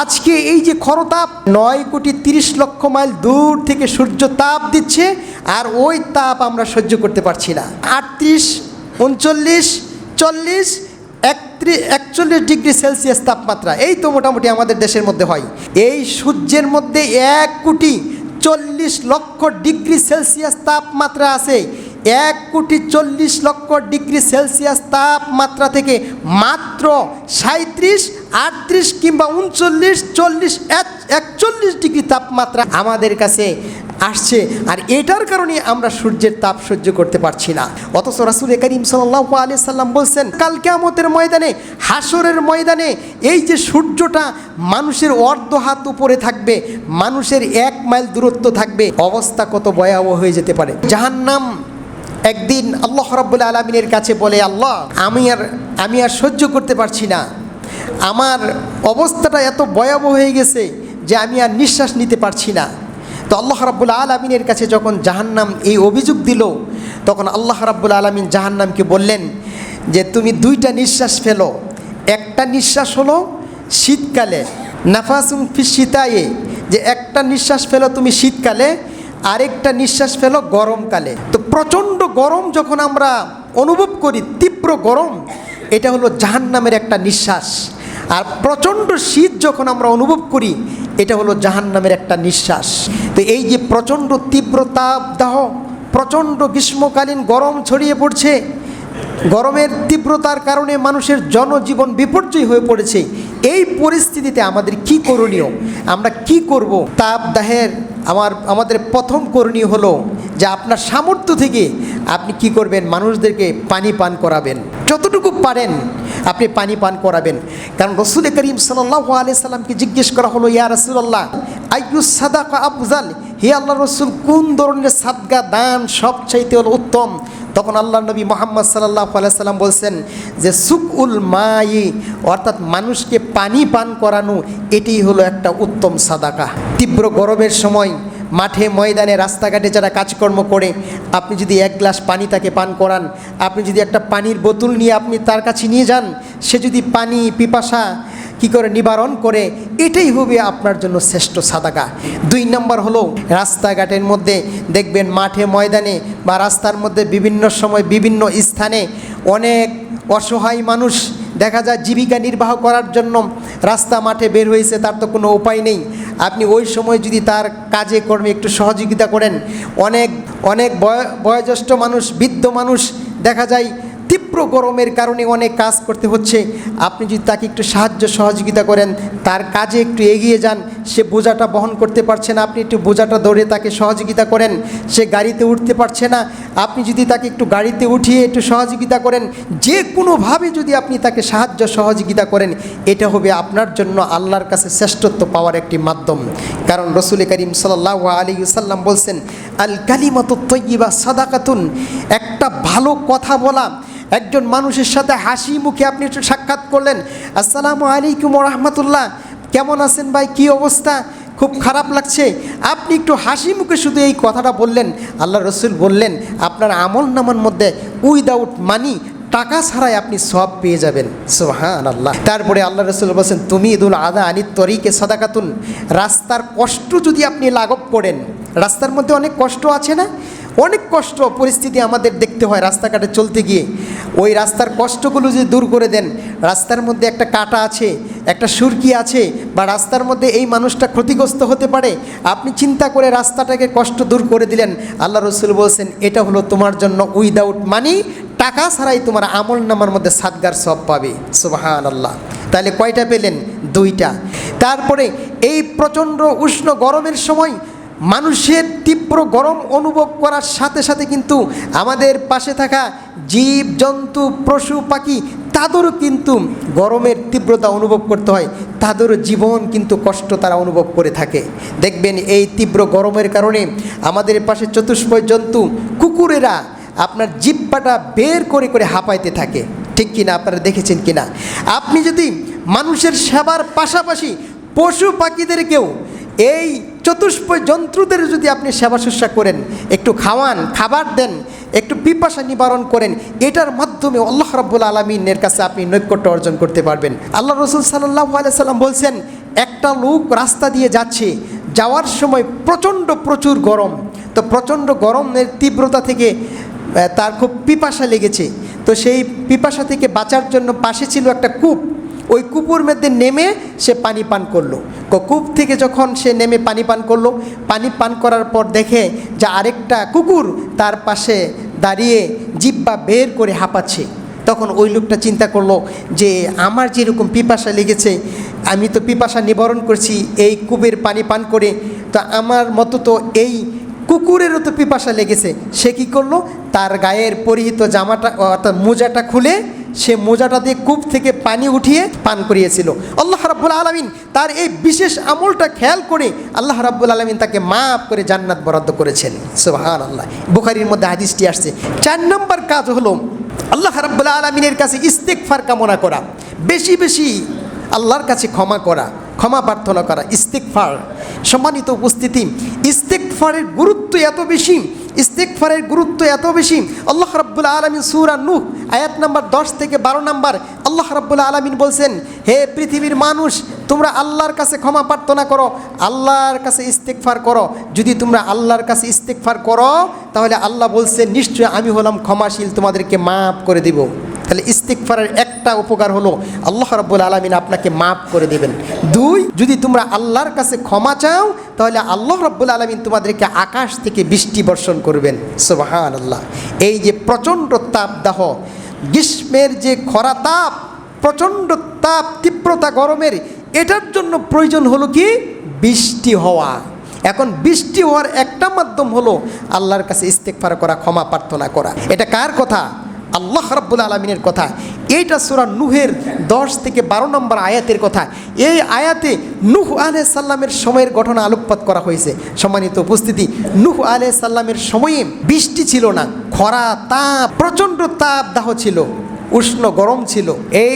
আজকে এই যে খরতাপ নয় কোটি তিরিশ লক্ষ মাইল দূর থেকে সূর্য তাপ দিচ্ছে, আর ওই তাপ আমরা সহ্য করতে পারছি না। আটত্রিশ, উনচল্লিশ, চল্লিশ একত্রিশ একচল্লিশ ডিগ্রি সেলসিয়াস তাপমাত্রা, এই তো মোটামুটি আমাদের দেশের মধ্যে হয়। এই সূর্যের মধ্যে এক কোটি চল্লিশ লক্ষ ডিগ্রি সেলসিয়াস তাপমাত্রা আছে। এক কোটি চল্লিশ লক্ষ ডিগ্রি সেলসিয়াস তাপমাত্রা থেকে মাত্র সাঁত্রিশ আটত্রিশ কিংবা উনচল্লিশ, চল্লিশ একচল্লিশ ডিগ্রি তাপমাত্রা আমাদের কাছে আসছে। আর এটার কারণে আমরা সূর্যের তাপ সহ্য করতে পারছি না। অথচ রাসুল করিম সাল্লাহ আলি সাল্লাম বলছেন, কাল কেয়ামতের ময়দানে হাসরের ময়দানে এই যে সূর্যটা মানুষের অর্ধ হাত উপরে থাকবে, মানুষের এক মাইল দূরত্ব থাকবে, অবস্থা কত ভয়াবহ হয়ে যেতে পারে। জাহান্নাম একদিন আল্লাহ রব্বুল আলমিনের কাছে বলে, আল্লাহ, আমি আর আমি আর সহ্য করতে পারছি না। আমার অবস্থাটা এত ভয়াবহ হয়ে গেছে যে আমি আর নিঃশ্বাস নিতে পারছি না। তো আল্লাহ রাব্বুল আলমিনের কাছে যখন জাহান্নাম এই অভিযোগ দিল, তখন আল্লাহ রাব্বুল আলমিন জাহান্নামকে বললেন যে, তুমি দুইটা নিঃশ্বাস ফেলো। একটা নিঃশ্বাস হলো শীতকালে। নাফাসুম ফি শীতায়ে। যে একটা নিঃশ্বাস ফেলো তুমি শীতকালে আরেকটা নিঃশ্বাস ফেলো গরমকালে। তো প্রচণ্ড গরম যখন আমরা অনুভব করি, তীব্র গরম, এটা হলো জাহান নামের একটা নিঃশ্বাস। আর প্রচণ্ড শীত যখন আমরা অনুভব করি, এটা হলো জাহান নামের একটা নিঃশ্বাস। তো এই যে প্রচণ্ড তীব্র তাপ দাহ, প্রচণ্ড গ্রীষ্মকালীন গরম ছড়িয়ে পড়ছে গরমের তীব্রতার কারণে মানুষের জনজীবন বিপর্যয় হয়ে পড়েছে। এই পরিস্থিতিতে আমাদের কি করণীয়? আমরা কি করব? তাপদাহের আমার, আমাদের প্রথম করণীয় হলো যে আপনার সামর্থ্য থেকে আপনি কি করবেন? মানুষদেরকে পানি পান করাবেন। যতটুকু পারেন আপনি পানি পান করাবেন। কারণ রসুল করিম সাল্লাহ আলি সাল্লামকে জিজ্ঞেস করা হলো, ইয়া রসুল্লাহ আইয়ুস সাদাকা আফজাল? হে আল্লাহ রসুল, কোন ধরনের সাদগা দান সবচাইতে হলো উত্তম? তখন আল্লাহ নবী মোহাম্মদ সাল্লাহ সাল্লাম বলছেন যে সুক উল মাই অর্থাৎ মানুষকে পানি পান করানো এটাই হলো একটা উত্তম সাদাকা। তীব্র গরমের সময়, মাঠে, ময়দানে, রাস্তাঘাটে যারা কাজকর্ম করে, আপনি যদি এক গ্লাস পানি তাকে পান করান, আপনি যদি একটা পানির বোতল নিয়ে আপনি তার কাছে নিয়ে যান, সে যদি পানি, পিপাসা কি করে নিবারণ করে? এটাই হবে আপনার জন্য শ্রেষ্ঠ সাদাকা দুই নম্বর হলো, রাস্তাঘাটের মধ্যে দেখবেন মাঠে ময়দানে বা রাস্তার মধ্যে বিভিন্ন সময় বিভিন্ন স্থানে অনেক অসহায় মানুষ দেখা যায় জীবিকা নির্বাহ করার জন্য রাস্তা মাঠে বের হয়েছে, তার তো কোনো উপায় নেই। আপনি ওই সময় যদি তার কাজে কর্মে একটু সহযোগিতা করেন, অনেক অনেক বয়, বয়োজ্যেষ্ঠ মানুষ, বৃদ্ধ মানুষ দেখা যায় তীব্র গরমের কারণে অনেক কাজ করতে হচ্ছে। আপনি যদি তাকে একটু সাহায্য সহযোগিতা করেন, তার কাজে একটু এগিয়ে যান, সে বোঝাটা বহন করতে পারছে না, আপনি একটু বোঝাটা ধরে তাকে সহযোগিতা করেন, সে গাড়িতে উঠতে পারছে না। আপনি যদি তাকে একটু গাড়িতে উঠিয়ে একটু সহযোগিতা করেন, যে কোনোভাবে যদি আপনি তাকে সাহায্য সহযোগিতা করেন, এটা হবে আপনার জন্য আল্লাহর কাছে শ্রেষ্ঠত্ব পাওয়ার একটি মাধ্যম। কারণ রসুল করিম সাল্লাহ আলী সাল্লাম বলছেন, আল কালিমত তৈবা সাদাকাতুন। একটা ভালো কথা বলা একজন মানুষের সাথে হাসি মুখে আপনি একটু সাক্ষাৎ করলেন। আসসালামু আলাইকুম রহমতুল্লাহ। কেমন আছেন ভাই? কি অবস্থা? খুব খারাপ লাগছে। আপনি একটু হাসি মুখে শুধু এই কথাটা বললেন। আল্লাহ রসুল বললেন, আপনার আমল নামার মধ্যে উইদাউট মানি টাকা ছাড়াই আপনি সব পেয়ে যাবেন। সোহান আল্লাহ তারপরে আল্লাহ রসুল বলছেন, তুমি ঈদুল আদা আনি তরিকে সাদাকাতুন। রাস্তার কষ্ট যদি আপনি লাঘব করেন, রাস্তার মধ্যে অনেক কষ্ট আছে না? অনেক কষ্ট, পরিস্থিতি আমাদের দেখতে হয় রাস্তাঘাটে চলতে গিয়ে। ওই রাস্তার কষ্টগুলো যদি দূর করে দেন, রাস্তার মধ্যে একটা কাটা আছে, একটা সুরকি আছে, বা রাস্তার মধ্যে এই মানুষটা ক্ষতিগ্রস্ত হতে পারে, আপনি চিন্তা করে রাস্তাটাকে কষ্ট দূর করে দিলেন। আল্লাহ রসুল বলছেন, এটা হলো তোমার জন্য উইদাউট মানি টাকা ছাড়াই তোমার আমল নামার মধ্যে সাদগার সব পাবে। সুবাহান আল্লাহ তাহলে কয়টা পেলেন? দুইটা। তারপরে এই প্রচণ্ড উষ্ণ গরমের সময় মানুষের তীব্র গরম অনুভব করার সাথে সাথে কিন্তু আমাদের পাশে থাকা জীব, জন্তু, পশু, পাখি, তাদেরও কিন্তু গরমের তীব্রতা অনুভব করতে হয়। তাদেরও জীবন কিন্তু কষ্ট তারা অনুভব করে থাকে। দেখবেন এই তীব্র গরমের কারণে আমাদের পাশে চতুষ্পয় জন্তু, কুকুরেরা আপনার জিব্বাটা বের করে করে হাঁপাইতে থাকে। ঠিক কিনা আপনারা দেখেছেন কিনা? আপনি যদি মানুষের সেবার পাশাপাশি পশু পাখিদেরকেও এই চতুষ্প জন্তুদের যদি আপনি সেবা শুশ্রূষা করেন, একটু খাওয়ান, খাবার দেন, একটু পিপাসা নিবারণ করেন, এটার মাধ্যমে আল্লাহ রাব্বুল আলমিনের কাছে আপনি নৈকট্য অর্জন করতে পারবেন। আল্লাহ রসুল সাল্লাহ সাল্লাম বলছেন, একটা লোক রাস্তা দিয়ে যাচ্ছে, যাওয়ার সময় প্রচণ্ড প্রচুর গরম। তো প্রচণ্ড গরমের তীব্রতা থেকে তার খুব পিপাসা লেগেছে। তো সেই পিপাসা থেকে বাঁচার জন্য পাশে ছিল একটা কূপ। ওই কূপুর মধ্যে নেমে সে পানি পান করল। কূপ থেকে যখন সে নেমে পানি পান করল, পানি পান করার পর দেখে যে আরেকটা কুকুর তার পাশে দাঁড়িয়ে জিব্বা বের করে হাঁপাচ্ছে। তখন ওই লোকটা চিন্তা করল যে, আমার যেরকম পিপাসা লেগেছে, আমি তো পিপাসা নিবারণ করছি এই কূপের পানি পান করে, তো আমার মতো তো এই কুকুরেরও তো পিপাসা লেগেছে। সে কি করল? তার গায়ের পরিহিত জামাটা, অর্থাৎ মোজাটা খুলে সে মোজাটা দিয়ে কূপ থেকে পানি উঠিয়ে পান করিয়েছিল। আল্লাহ রাব্বুল আলমিন তার এই বিশেষ আমলটা খেয়াল করে আল্লাহ রাব্বুল আলমিন তাকে মাফ করে জান্নাত বরাদ্দ করেছেন। সুবহান আল্লাহ বুখারির মধ্যে হাদিসটি আসছে। চার নম্বর কাজ হলো আল্লাহ রাব্বুল আলমিনের কাছে ইস্তেকফার কামনা করা। বেশি বেশি আল্লাহর কাছে ক্ষমা করা, ক্ষমা প্রার্থনা করা ইস্তেকফার সম্মানিত উপস্থিতি ইস্তেকফারের গুরুত্ব এত বেশি ইস্তেকফারের গুরুত্ব এত বেশি। আল্লাহ রাব্বুল আলমিন সুরা নূহ, আয়াত নাম্বার দশ থেকে বারো নাম্বার, আল্লাহ রাব্বুল আলমিন বলছেন, হে পৃথিবীর মানুষ, তোমরা আল্লাহর কাছে ক্ষমা প্রার্থনা করো, আল্লাহর কাছে ইস্তেকফার করো। যদি তোমরা আল্লাহর কাছে ইস্তেকফার করো, তাহলে আল্লাহ বলছে, নিশ্চয় আমি হলাম ক্ষমাশীল, তোমাদেরকে মাফ করে দিব। তাহলে ইস্তিকফারের একটা উপকার হলো আল্লাহ রাব্বুল আলমিন আপনাকে মাফ করে দেবেন। দুই, যদি তোমরা আল্লাহর কাছে ক্ষমা চাও, তাহলে আল্লাহ রাব্বুল আলমিন তোমাদেরকে আকাশ থেকে বৃষ্টি বর্ষণ করবেন। সুবাহান আল্লাহ এই যে প্রচণ্ড তাপদাহ, গ্রীষ্মের যে খরা তাপ, প্রচণ্ড তাপ, তীব্রতা গরমের, এটার জন্য প্রয়োজন হলো কি? বৃষ্টি হওয়া। এখন বৃষ্টি হওয়ার একটা মাধ্যম হলো আল্লাহর কাছে ইস্তেকফার করা, ক্ষমা প্রার্থনা করা। এটা কার কথা? আল্লাহ রাব্বুল আলমিনের কথা। এইটা সুরা নুহের দশ থেকে বারো নম্বর আয়াতের কথা। এই আয়াতে নুহ আলহ সাল্লামের সময়ের ঘটনা আলোকপাত করা হয়েছে। সম্মানিত উপস্থিতি, নুহ আলহ সাল্লামের সময়ে বৃষ্টি ছিল না, খরা, তাপ, প্রচণ্ড তাপ দাহ ছিল, উষ্ণ গরম ছিল। এই